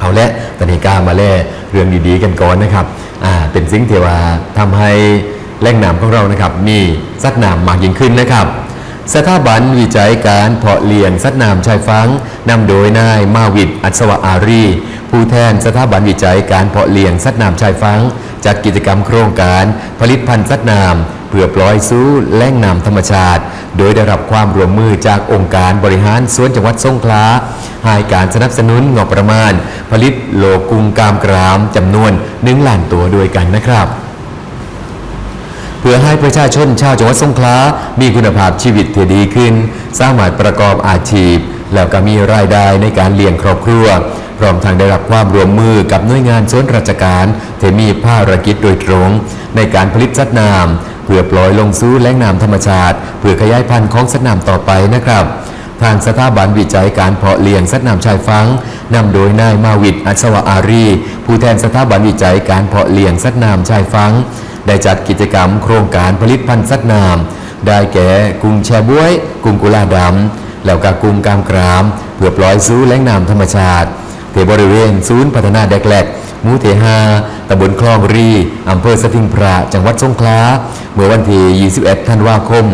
เอาละตอนนี้กล้ามาแล่เรื่องดีๆกันก่อนนะครับอ่าเป็นสิ่งที่ว่าทำให้แหล่งน้ำของเรานะครับมีสัตว์น้ำมากยิ่งขึ้นนะครับ สถาบันวิจัยการเพาะเลี้ยงสัตว์น้ำชายฟังนำโดยนายมาวิดอัศวะอารี ผู้แทนสถาบันวิจัยการเพาะเลี้ยงสัตว์น้ำชายฟังจัดกิจกรรมโครงการผลิตพันธุ์สัตว์น้ำเพื่อปล่อยสู่แหล่งน้ำธรรมชาติ โดยได้รับความร่วมมือจากองค์การบริหารส่วนจังหวัดสงขลา ให้การสนับสนุนงบประมาณ ผลิตโลกุงกามกรามจำนวน1ล้านตัวด้วยกันนะครับเพื่อให้ประชาชนชาวจังหวัดสงขลา มีคุณภาพชีวิตที่ดีขึ้น สามารถประกอบอาชีพ แล้วก็มีรายได้ในการเลี้ยงครอบครัว พร้อมทางได้รับความร่วมมือกับหน่วยงานส่วนราชการที่มีภารกิจโดยตรง ในการผลิตสัตว์น้ำเพื่อปล่อยลงสู่แหล่งน้ำธรรมชาติ เพื่อขยายพันธุ์ของสัตว์น้ำต่อไปนะครับ ทางสถาบันวิจัยการเพาะเลี้ยงสัตว์น้ำชายฟังนำโดยนายมาวิดอัศวะอารี ผู้แทนสถาบันวิจัยการเพาะเลี้ยงสัตว์น้ำชายฟัง ได้จัดกิจกรรมโครงการผลิตพันธุ์สัตว์น้ำได้แก่กุ้งแชบวย กุ้งกุลาดำแล้วก็กุ้งกามกรามเพื่อปล่อยสู่แหล่งน้ำธรรมชาติที่บริเวณศูนย์พัฒนาเด็กแหลกมูเทหาตำบลคลองรี อำเภอสถิงพระ จังหวัดสงขลา เมื่อวันที่ 21 ธันวาคม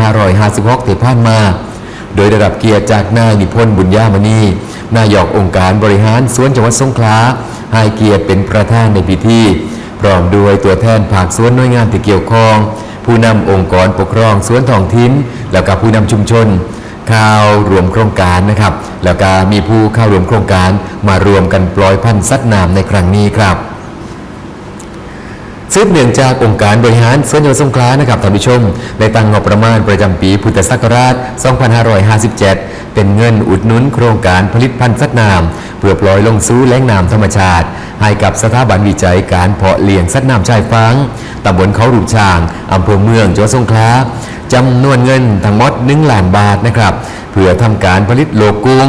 2556ที่ผ่านมา โดยได้รับเกียรติจากนายนิพนธ์บุญญามณีนายกองค์การบริหารสวนจังหวัดสงขลาให้เกียรติเป็นประธานในพิธีพร้อมด้วยตัวแทนภาคส่วนหน่วยงานที่เกี่ยวข้อง ผู้นำองค์กรปกครองสวนท้องถิ่นแล้วก็ผู้นำชุมชนข้าวรวมโครงการนะครับ แล้วก็มีผู้เข้ารวมโครงการมารวมกันปล่อยพันธุ์สัตว์น้ำในครั้งนี้ครับ ซึ่งเนื่องจากองค์การบริหารส่วนจังหวัดสงขลานะครับท่านผู้ชมได้ตั้งงบประมาณประจำปีพุทธศักราช 2557 เป็นเงินอุดหนุนโครงการผลิตพันธุ์สัตว์น้ำเพื่อปล่อยลงสู่แหล่งน้ำธรรมชาติ ให้กับสถาบันวิจัยการเพาะเลี้ยงสัตว์น้ำชายฟังตำบลเขารูปช้างอำเภอเมืองจังหวัดสงขลาจำนวนเงินทั้งหมด1ล้านบาทนะครับเพื่อทำการผลิตโลกุ้ง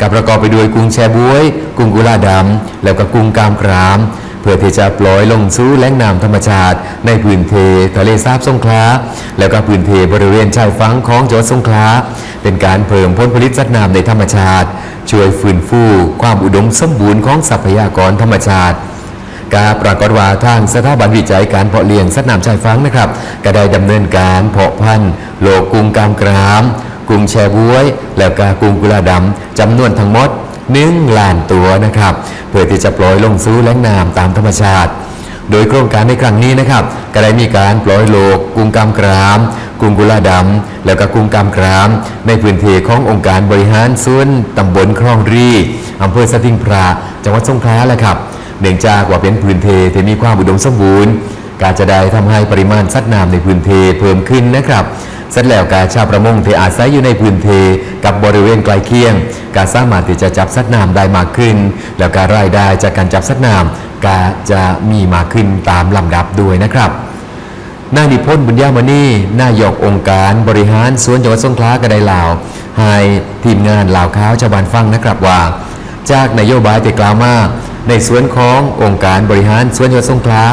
กับประกอบไปด้วยกุ้งแชบวย กุ้งกุลาดำแล้วก็กุ้งกามกราม เพื่อที่จะปล่อยลงสู่แหล่งน้ำธรรมชาติ ในพื้นเททะเลสาบสงขลาแล้วก็พื้นเทบริเวณชายฝั่งของจังหวัดสงขลาเป็นการเพิ่มผลผลิตสัตว์น้ำในธรรมชาติ ช่วยฟื้นฟูความอุดมสมบูรณ์ของทรัพยากรธรรมชาติการปรากฏว่าทางสถาบันวิจัยการเพาะเลี้ยงสัตว์น้ำชายฟังนะครับ ก็ได้ดำเนินการเพาะพันธุ์โลกุงกามกราม กุงแชบวย แล้วก็กุงกุลาดำจำนวนทั้งหมด นึ่งล้านตัวนะครับ เพื่อที่จะปล่อยลงสู่แหล่งน้ำตามธรรมชาติ โดยโครงการในครั้งนี้นะครับก็ได้มีการปล่อยโลกกุงกามกราม กุงกุลาดำแล้วก็กุงกามกราม ในพื้นที่ขององค์การบริหารส่วนตำบลคลองรีอำเภอสถิงพระจังหวัดสงขลาแหละครับเนื่องจากว่าเป็นพื้นเทที่มีความอุดมสมบูรณ์ การจะได้ทำให้ปริมาณสัตว์น้ำในพื้นเทเพิ่มขึ้นนะครับ เสร็จแล้วกาชาวประมงที่อาศัยอยู่ในพื้นเทกับบริเวณใกล้เคียง การสามารถที่จะจับสัตว์น้ำได้มากขึ้น แล้วการรายได้จากการจับสัตว์น้ำก็จะมีมากขึ้นตามลำดับด้วยนะครับนายนิพนธ์บุญญามณีนายกองค์การบริหารสวนจังหวัดสงขลาก็ได้ลาว ให้ทีมงานลาวข้าวชาวบ้านฟังนะครับว่า จากนโยบายที่กล่าวมาในสวนขององค์การบริหารสวนจังหวัดสงขลา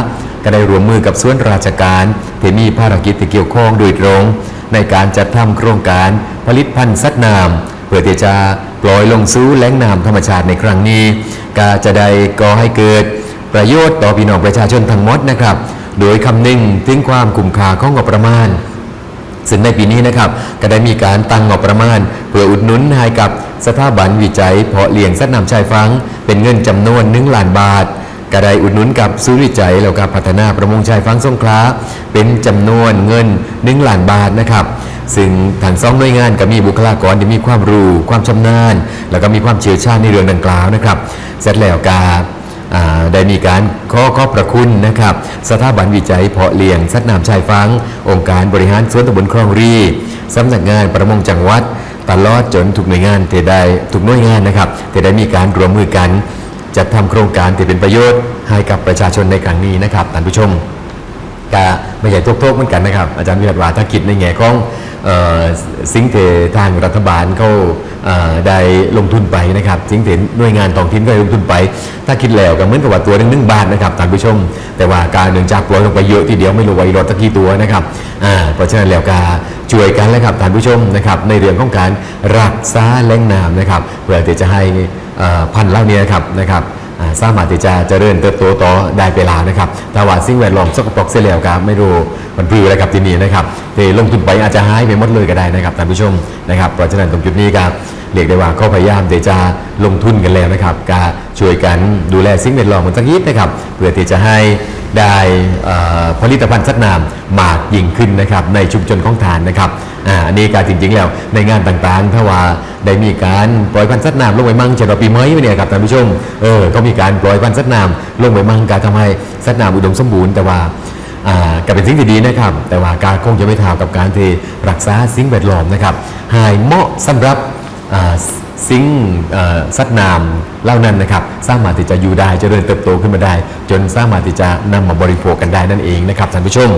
ก็ได้รวมมือกับสวนราชการที่มีภารกิจที่เกี่ยวข้องโดยตรง ในการจัดทำโครงการผลิตพันธุ์สัตว์น้ำเพื่อที่จะปล่อยลงสู่แหล่งน้ำธรรมชาติในครั้งนี้ก็จะได้ก่อให้เกิดประโยชน์ต่อพี่น้องประชาชนทั้งหมดนะครับ โดยคำนึงถึงความคุ้มค่าของงบประมาณซึ่งในปีนี้นะครับก็ได้มีการตั้งงบประมาณ เพื่ออุดหนุนให้กับสถาบันวิจัยเพาะเลี้ยงสัตว์น้ำชายฟัง เป็นเงินจำนวน1ล้านบาท ก็ได้อุดหนุนกับศูนย์วิจัยแล้วก็พัฒนาประมงชายฟังสงขลาเป็นจำนวนเงิน1ล้านบาทนะครับ ซึ่งทางสองหน่วยงานก็มีบุคลากรที่มีความรู้ความชำนาญ แล้วก็มีความเชี่ยวชาญในเรื่องดังกล่าวนะครับ เสร็จแล้วกาได้มีการขอขอบพระคุณนะครับ สถาบันวิจัยเพาะเลี้ยงสัตว์น้ำชายฟัง องค์การบริหารสวนตำบลคลองรีสำนักงานประมงจังหวัดตลอดจนทุกหน่วยงานที่ได้ทุกหน่วยงานนะครับที่ได้มีการรวมมือกัน จัดทำโครงการที่เป็นประโยชน์ให้กับประชาชนในครั้งนี้นะครับท่านผู้ชม ก็ไม่ใช่ทุกๆเหมือนกันนะครับ อาจารย์วิรัตว่าถ้าคิดในแง่ของสิ่งที่ทางรัฐบาลเขาเได้ลงทุนไปนะครับสิ่งที่หน่วยงานท้องถิ่นก็ได้ลงทุนไป ถ้าคิดแล้วก็เหมือนกับว่าตัวหนึงหนึ่งบาทนะครับท่านผู้ชม แต่ว่าการเนื่องจากปล่อยลงไปเยอะทีเดียวไม่รู้ว่าอีรถตะกี้ตัวนะครับเพราะฉะนั้นแล้วก็ช่วยกันแล้วครับท่านผู้ชมนะครับในเรื่องของการรักษาแหล่งน้ำนะครับเพื่อที่จะให้พันธุ์เหล่านี้นะครับนะครับ สามารถที่จะเจริญเติบโตต่อได้เวลานะครับแต่ว่าสิ่งแวดล้อมสกปรกเสียแล้วครับไม่รู้มันปลืออะไรกับที่นี่นะครับที่ลงทุนไปอาจจะหายไปหมดเลยก็ได้นะครับท่านผู้ชมนะครับเพราะฉะนั้นตรงจุดนี้ครับ เรียกได้ว่าเขาพยายามที่จะลงทุนกันแล้วนะครับก็ช่วยกันดูแลสิ่งแวดล้อมมันสักนิดนะครับ เพื่อที่จะให้ได้ผลิตภัณฑ์สัตว์น้ำมากยิ่งขึ้นนะครับในชุมชนของทานนะครับอ่าอันนี้การจริงๆแล้วในงานต่างๆ ถ้าว่าได้มีการปล่อยพันธุ์สัตว์น้ำลงไปมั่งเช่นปีใหม่เนี่ยครับท่านผู้ชมเออก็มีการปล่อยพันธุ์สัตว์น้ำลงไปมั่งการทำให้สัตว์น้ำอุดมสมบูรณ์แต่ว่าอ่าก็เป็นสิ่งที่ดีนะครับ แต่ว่าการคงจะไม่เท่ากับการที่รักษาสิ่งแวดล้อมนะครับให้เหมาะสำหรับ ซิงสัตนามเหล่านั้นนะครับสามารถที่จะอยู่ได้จเจริญเติบโตขึ้นมาได้ จนสามารถที่จะนำมาบริโภคกันได้นั่นเองนะครับท่านผู้ชม